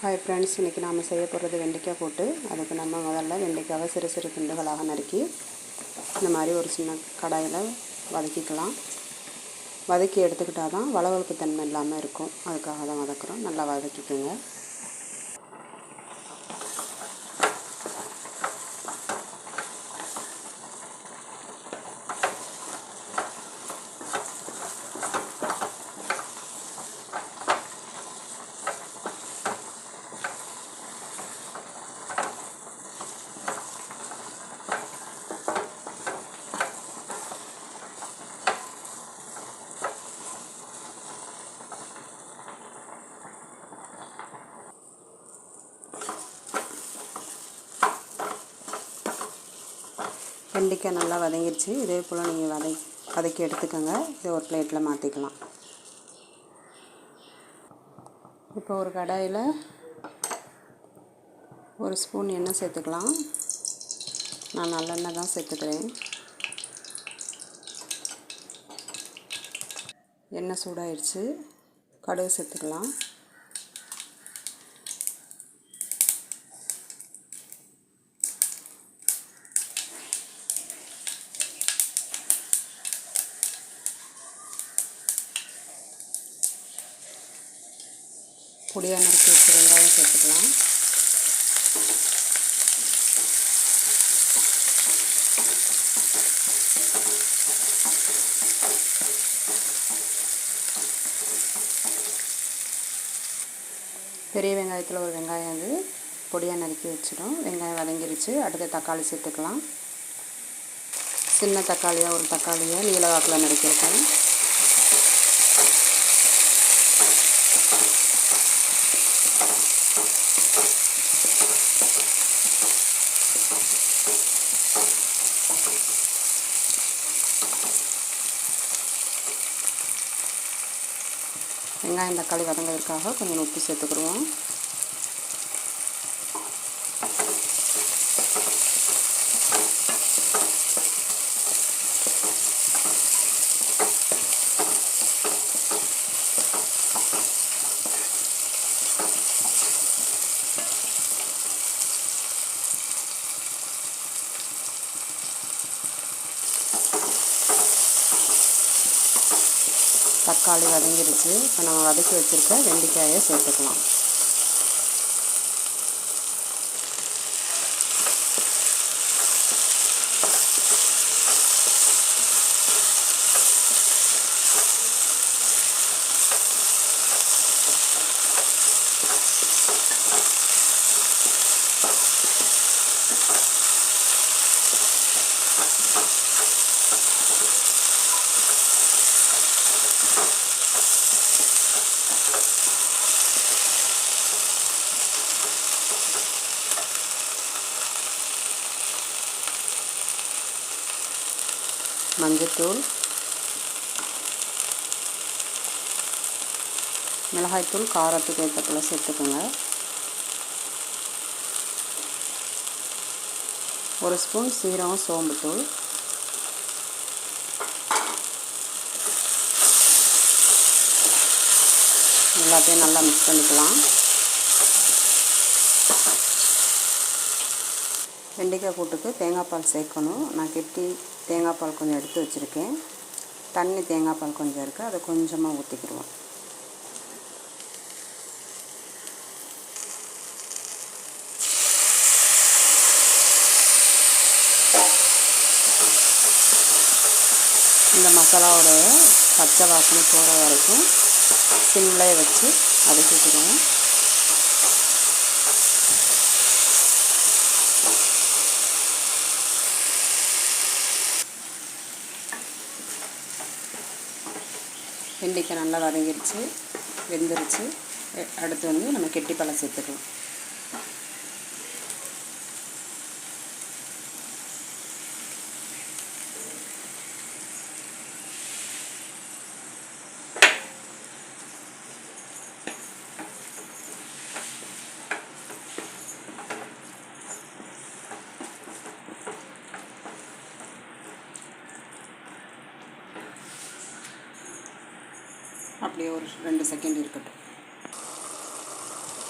Hi friends இன்றைக்கி நாம் செய்ய போகிறது வெண்டைக்காய் போட்டு. அதுக்கு நம்ம முதல்ல வெண்டைக்காவை சிறு சிறு துண்டுகளாக நறுக்கி இந்த மாதிரி ஒரு சின்ன கடாயில் வதக்கிக்கலாம். வதக்கி எடுத்துக்கிட்டால் தான் வளவளப்பு தன்மை இல்லாமல் இருக்கும். அதுக்காக தான் வதக்குறோம். நல்லா வதக்கிக்கோங்க. வெண்டைக்காய் நல்லா வதங்கிடுச்சு இதே போல் நீங்கள் வதை வதக்கி எடுத்துக்கோங்க. இதை ஒரு பிளேட்டில் மாற்றிக்கலாம் இப்போ ஒரு கடாயில் ஒரு ஸ்பூன் எண்ணெய் சேர்த்துக்கலாம். நான் நல்லெண்ணெய் தான் சேர்த்துக்கிறேன். எண்ணெய் சூடாயிடுச்சு கடுகு சேர்த்துக்கலாம். பொடியாக நறுக்கி வச்சு வெங்காயம் சேர்த்துக்கலாம். பெரிய வெங்காயத்தில் ஒரு வெங்காயம் அது பொடியாக நறுக்கி வச்சிடும். வெங்காயம் வதங்கிருச்சு. அடுத்து தக்காளி சேர்த்துக்கலாம். சின்ன தக்காளியாக ஒரு தக்காளியை நீல வாக்கில் நறுக்கியிருக்கேன் வெங்காயம் தக்காளி வதங்கிறதுக்காக கொஞ்சம் உப்பு சேர்த்துக்கிடுவோம். தக்காளி வதங்கிருச்சு. இப்போ நம்ம வதக்கி வச்சுருக்க வெண்டைக்காயை சேர்த்துக்கலாம். மஞ்சத்தூள் மிளகாய்த்தூள் காரத்துக்கு ஏற்றக்குள்ள சேர்த்துக்கோங்க. ஒரு ஸ்பூன் சீரகம் சோம்புத்தூள். எல்லாத்தையும் நல்லா மிக்ஸ் பண்ணிக்கலாம். வெண்டைக்காய் கூட்டுக்கு தேங்காய் பால் சேர்க்கணும். நான் கெட்டி தேங்காய் பால் கொஞ்சம் எடுத்து வச்சுருக்கேன். தண்ணி தேங்காய் பால் கொஞ்சம் இருக்குது அதை கொஞ்சமாக ஊற்றிக்கிடுவோம் இந்த மசாலாவோட பச்சை வாசனை போகிற வரைக்கும் சிம்லே வச்சு வதக்கிக்கிறோம் வெண்டைக்காய் நல்லா வதங்கிருச்சு வெந்துருச்சு. அடுத்து வந்து நம்ம கெட்டி பழம் சேர்த்துக்கலாம். அப்படியே ஒரு ரெண்டு செகண்ட் இருக்கட்டும்.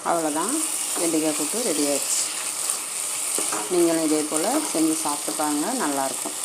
அவ்வளோதான் வெண்டைக்காய் கூட்டு ரெடி ஆயிடுச்சு. நீங்களும் இதே போல் செஞ்சு சாப்பிட்டு பாருங்கள் நல்லாயிருக்கும்